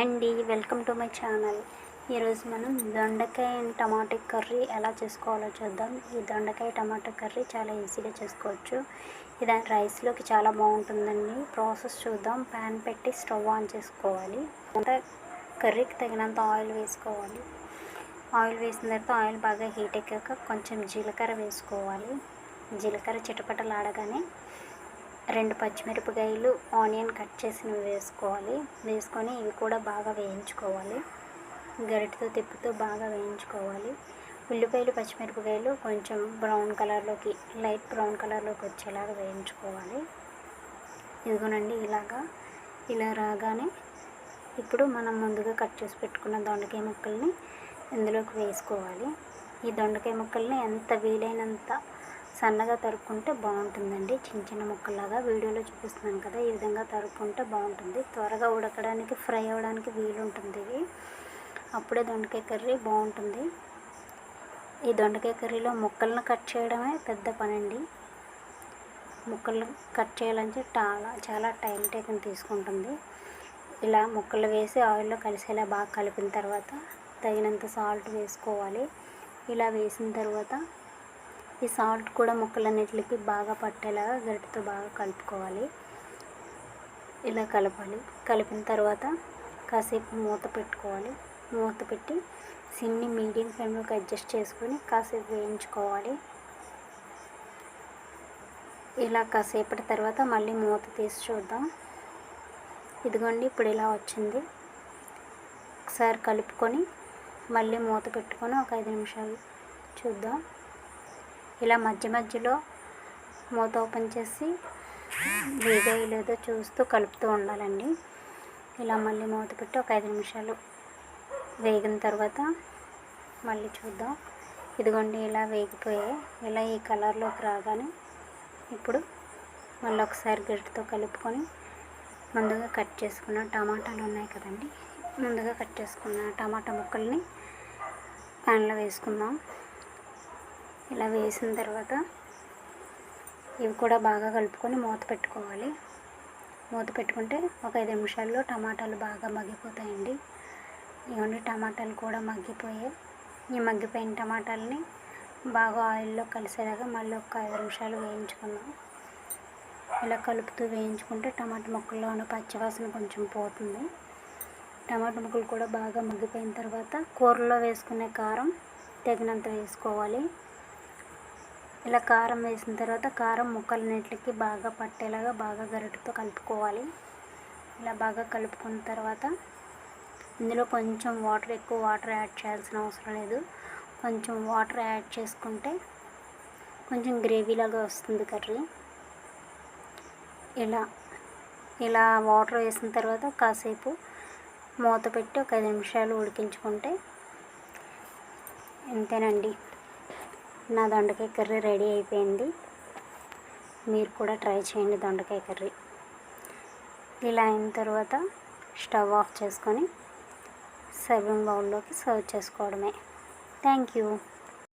అండి welcome to my channel. ఈరోజు మనం దొండకాయ అండ్ టమాటా కర్రీ ఎలా చేసుకోవాలో చూద్దాం. ఈ దొండకాయ టమాటా కర్రీ చాలా ఈజీగా చేసుకోవచ్చు. ఇది రైస్లోకి చాలా బాగుంటుందండి. ప్రాసెస్ చూద్దాం. ప్యాన్ పెట్టి స్టవ్ ఆన్ చేసుకోవాలి. అంటే కర్రీకి తగినంత ఆయిల్ వేసుకోవాలి. ఆయిల్ వేసిన తర్వాత ఆయిల్ బాగా హీట్ ఎక్కాక కొంచెం జీలకర్ర వేసుకోవాలి. జీలకర్ర చిటపటలాడగానే రెండు పచ్చిమిరపకాయలు ఆనియన్ కట్ చేసినవి వేసుకోవాలి. వేసుకొని ఇవి కూడా బాగా వేయించుకోవాలి. గరిటతో తిప్పుతూ బాగా వేయించుకోవాలి. ఉల్లిపాయలు పచ్చిమిరపకాయలు కొంచెం బ్రౌన్ కలర్లోకి లైట్ బ్రౌన్ కలర్లోకి వచ్చేలాగా వేయించుకోవాలి. ఇదిగోనండి ఇలాగా ఇలా రాగానే ఇప్పుడు మనం ముందుగా కట్ చేసి పెట్టుకున్న దొండకాయ ముక్కల్ని ఇందులోకి వేసుకోవాలి. ఈ దొండకాయ ముక్కల్ని ఎంత వీలైనంత సన్నగా తరుక్కుంటే బాగుంటుందండి. చిన్న చిన్న ముక్కలాగా వీడియోలో చూపిస్తున్నాను కదా ఈ విధంగా తరుక్కుంటే బాగుంటుంది. త్వరగా ఉడకడానికి ఫ్రై అవ్వడానికి వీలుంటుంది ఇది. అప్పుడే దొండకాయ కర్రీ బాగుంటుంది. ఈ దొండకాయ కర్రీలో ముక్కలను కట్ చేయడమే పెద్ద పనండి. ముక్కలు కట్ చేయాలంటే చాలా చాలా టైం టేకింగ్ తీసుకుంటుంది. ఇలా ముక్కలు వేసి ఆయిల్లో కలిసేలా బాగా కలిపిన తర్వాత తగినంత సాల్ట్ వేసుకోవాలి. ఇలా వేసిన తర్వాత ఈ సాల్ట్ కూడా ముక్కలన్నిటికి బాగా పట్టేలాగా గరిటతో బాగా కలుపుకోవాలి. ఇలా కలపాలి. కలిపిన తర్వాత కాసేపు మూత పెట్టుకోవాలి. మూత పెట్టి సిమ్ని మీడియం ఫ్లేమ్లోకి అడ్జస్ట్ చేసుకొని కాసేపు వేయించుకోవాలి. ఇలా కాసేపటి తర్వాత మళ్ళీ మూత తీసి చూద్దాం. ఇదిగోండి ఇప్పుడు ఇలా వచ్చింది. ఒకసారి కలుపుకొని మళ్ళీ మూత పెట్టుకొని ఒక ఐదు నిమిషాలు చూద్దాం. ఇలా మధ్య మధ్యలో మూత ఓపెన్ చేసి వేగాయి లేదో చూస్తూ కలుపుతూ ఉండాలండి. ఇలా మళ్ళీ మూత పెట్టి ఒక ఐదు నిమిషాలు వేగిన తర్వాత మళ్ళీ చూద్దాం. ఇదిగోండి ఇలా వేగిపోయాయి. ఇలా ఈ కలర్లోకి రాగానే ఇప్పుడు మళ్ళీ ఒకసారి గరిటతో కలుపుకొని ముందుగా కట్ చేసుకున్న టమాటాలు ఉన్నాయి కదండి. ముందుగా కట్ చేసుకున్న టమాటా ముక్కల్ని ప్యాన్లో వేసుకుందాం. ఇలా వేసిన తర్వాత ఇవి కూడా బాగా కలుపుకొని మూత పెట్టుకోవాలి. మూత పెట్టుకుంటే ఒక ఐదు నిమిషాల్లో టమాటాలు బాగా మగ్గిపోతాయండి. ఇవన్నీ టమాటాలు కూడా మగ్గిపోయాయి. ఈ మగ్గిపోయిన టమాటాలని బాగా ఆయిల్లో కలిసేలాగా మళ్ళీ ఒక ఐదు నిమిషాలు వేయించుకుందాం. ఇలా కలుపుతూ వేయించుకుంటే టమాటా ముక్కల్లో ఉన్న పచ్చివాసన కొంచెం పోతుంది. టమాటా ముక్కలు కూడా బాగా మగ్గిపోయిన తర్వాత కూరలో వేసుకునే కారం తగినంత వేసుకోవాలి. ఇలా కారం వేసిన తర్వాత కారం ముక్కలన్నిటికి బాగా పట్టేలాగా బాగా గరిటతో కలుపుకోవాలి. ఇలా బాగా కలుపుకున్న తర్వాత ఇందులో కొంచెం వాటర్ ఎక్కువ వాటర్ యాడ్ చేయాల్సిన అవసరం లేదు. కొంచెం వాటర్ యాడ్ చేసుకుంటే కొంచెం గ్రేవీలాగా వస్తుంది కర్రీ. ఇలా ఇలా వాటర్ వేసిన తర్వాత కాసేపు మూత పెట్టి ఒక ఐదు నిమిషాలు ఉడికించుకుంటే అంతేనండి నా దొండకాయ కర్రీ రెడీ అయిపోయింది. మీరు కూడా ట్రై చేయండి దొండకాయ కర్రీ. ఇలా అయిన తర్వాత స్టవ్ ఆఫ్ చేసుకొని సర్వింగ్ బౌల్లోకి సర్వ్ చేసుకోవడమే. Thank you.